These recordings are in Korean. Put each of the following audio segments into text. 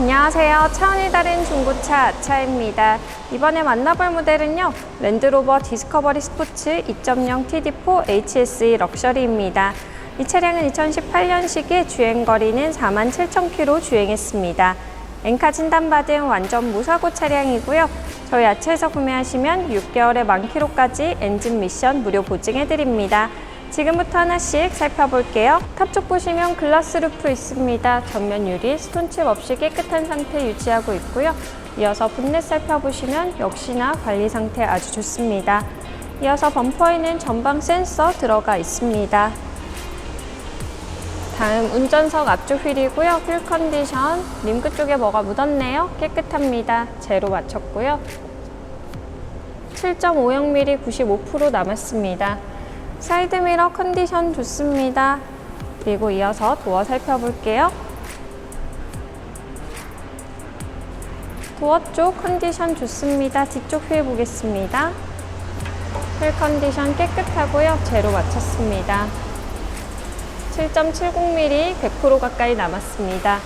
안녕하세요. 차원이 다른 중고차 아차입니다. 이번에 만나볼 모델은요. 랜드로버 디스커버리 스포츠 2.0 TD4 HSE 럭셔리입니다. 이 차량은 2018년식에 주행거리는 47,000km 주행했습니다. 엔카 진단받은 완전 무사고 차량이고요. 저희 아차에서 구매하시면 6개월의 만키로까지 엔진 미션 무료 보증해드립니다. 지금부터 하나씩 살펴볼게요. 탑쪽 보시면 글라스 루프 있습니다. 전면 유리, 스톤칩 없이 깨끗한 상태 유지하고 있고요. 이어서 본넷 살펴보시면 역시나 관리 상태 아주 좋습니다. 이어서 범퍼에는 전방 센서 들어가 있습니다. 다음 운전석 앞쪽 휠이고요. 휠 컨디션, 림크 쪽에 뭐가 묻었네요. 깨끗합니다. 제로 맞췄고요. 7.50mm 95% 남았습니다. 사이드미러 컨디션 좋습니다. 그리고 이어서 도어 살펴볼게요. 도어 쪽 컨디션 좋습니다. 뒤쪽 휠 보겠습니다. 휠 컨디션 깨끗하고요. 제로 맞췄습니다. 7.70mm 100% 가까이 남았습니다.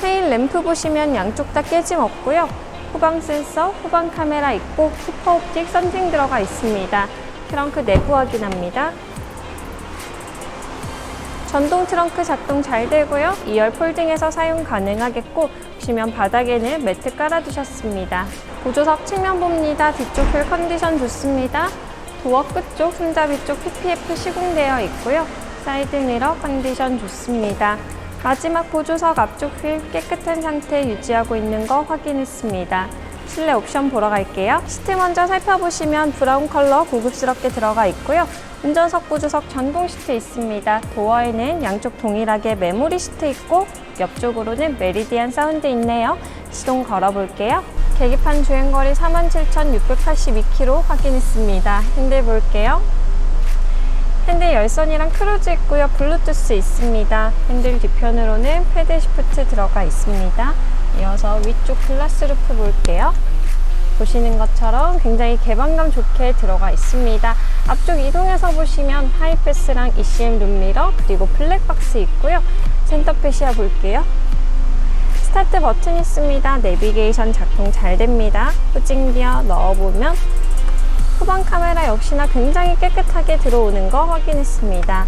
테일 램프 보시면 양쪽 다 깨짐 없고요. 후방 센서, 후방 카메라 있고 슈퍼 옵틱 썬팅 들어가 있습니다. 트렁크 내부 확인합니다. 전동 트렁크 작동 잘 되고요. 2열 폴딩해서 사용 가능하겠고 보시면 바닥에는 매트 깔아두셨습니다. 보조석 측면 봅니다. 뒤쪽 휠 컨디션 좋습니다. 도어 끝쪽 손잡이 쪽 PPF 시공되어 있고요. 사이드 미러 컨디션 좋습니다. 마지막 보조석 앞쪽 휠 깨끗한 상태 유지하고 있는 거 확인했습니다. 실내 옵션 보러 갈게요. 시트 먼저 살펴보시면 브라운 컬러 고급스럽게 들어가 있고요. 운전석 보조석 전동 시트 있습니다. 도어에는 양쪽 동일하게 메모리 시트 있고 옆쪽으로는 메리디안 사운드 있네요. 시동 걸어볼게요. 계기판 주행거리 47,682km 확인했습니다. 핸들 볼게요. 핸들 열선이랑 크루즈 있고요. 블루투스 있습니다. 핸들 뒤편으로는 패드 시프트 들어가 있습니다. 이어서 위쪽 글라스 루프 볼게요. 보시는 것처럼 굉장히 개방감 좋게 들어가 있습니다. 앞쪽 이동해서 보시면 하이패스랑 ECM 룸미러 그리고 블랙박스 있고요. 센터페시아 볼게요. 스타트 버튼 있습니다. 내비게이션 작동 잘 됩니다. 후진 기어 넣어보면 후방 카메라 역시나 굉장히 깨끗하게 들어오는 거 확인했습니다.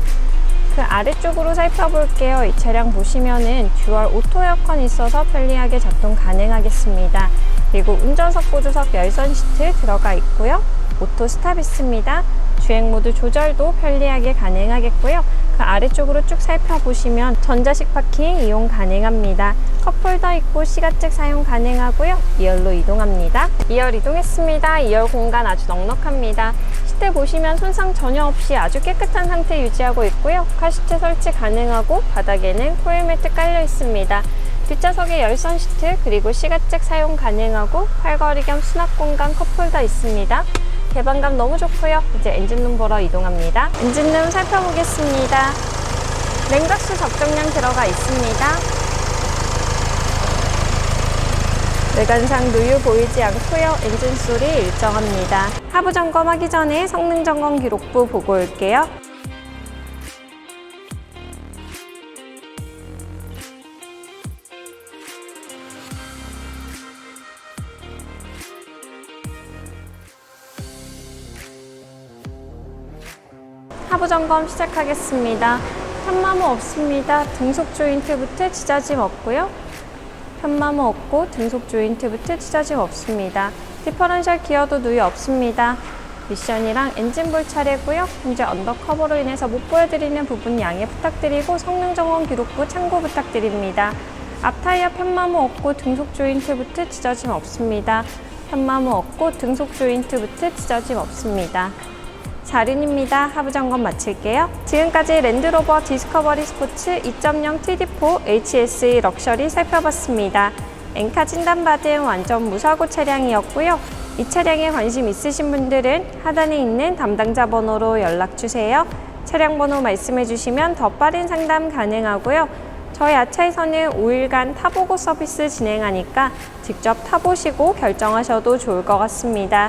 그 아래쪽으로 살펴볼게요. 이 차량 보시면은 듀얼 오토 에어컨 있어서 편리하게 작동 가능하겠습니다. 그리고 운전석 보조석 열선 시트 들어가 있고요. 오토 스탑 있습니다. 주행 모드 조절도 편리하게 가능하겠고요. 그 아래쪽으로 쭉 살펴보시면 전자식 파킹 이용 가능합니다. 컵홀더 있고 시가책 사용 가능하고요. 2열로 이동합니다. 2열 이동했습니다. 2열 공간 아주 넉넉합니다. 시트 보시면 손상 전혀 없이 아주 깨끗한 상태 유지하고 있고요. 카시트 설치 가능하고 바닥에는 코일 매트 깔려 있습니다. 뒷좌석에 열선 시트 그리고 시가책 사용 가능하고 팔걸이 겸 수납 공간 컵홀더 있습니다. 개방감 너무 좋고요. 이제 엔진룸 보러 이동합니다. 엔진룸 살펴보겠습니다. 냉각수 적정량 들어가 있습니다. 외관상 누유 보이지 않고요. 엔진 소리 일정합니다. 하부 점검하기 전에 성능 점검 기록부 보고 올게요. 하부 점검 시작하겠습니다. 편마모 없습니다. 등속 조인트부터 지자짐 없고요. 편마모 없고 등속 조인트부터 지자짐 없습니다. 디퍼런셜 기어도 누유 없습니다. 미션이랑 엔진 볼 차례고요. 현재 언더커버로 인해서 못 보여드리는 부분 양해 부탁드리고 성능 점검 기록부 참고 부탁드립니다. 앞 타이어 편마모 없고 등속 조인트부터 찢어짐 없습니다. 편마모 없고 등속 조인트부터 찢어짐 없습니다. 자륜입니다. 하부 점검 마칠게요. 지금까지 랜드로버 디스커버리 스포츠 2.0 TD4 HSE 럭셔리 살펴봤습니다. 엔카 진단받은 완전 무사고 차량이었고요. 이 차량에 관심 있으신 분들은 하단에 있는 담당자 번호로 연락주세요. 차량 번호 말씀해 주시면 더 빠른 상담 가능하고요. 저희 아차에서는 5일간 타보고 서비스 진행하니까 직접 타보시고 결정하셔도 좋을 것 같습니다.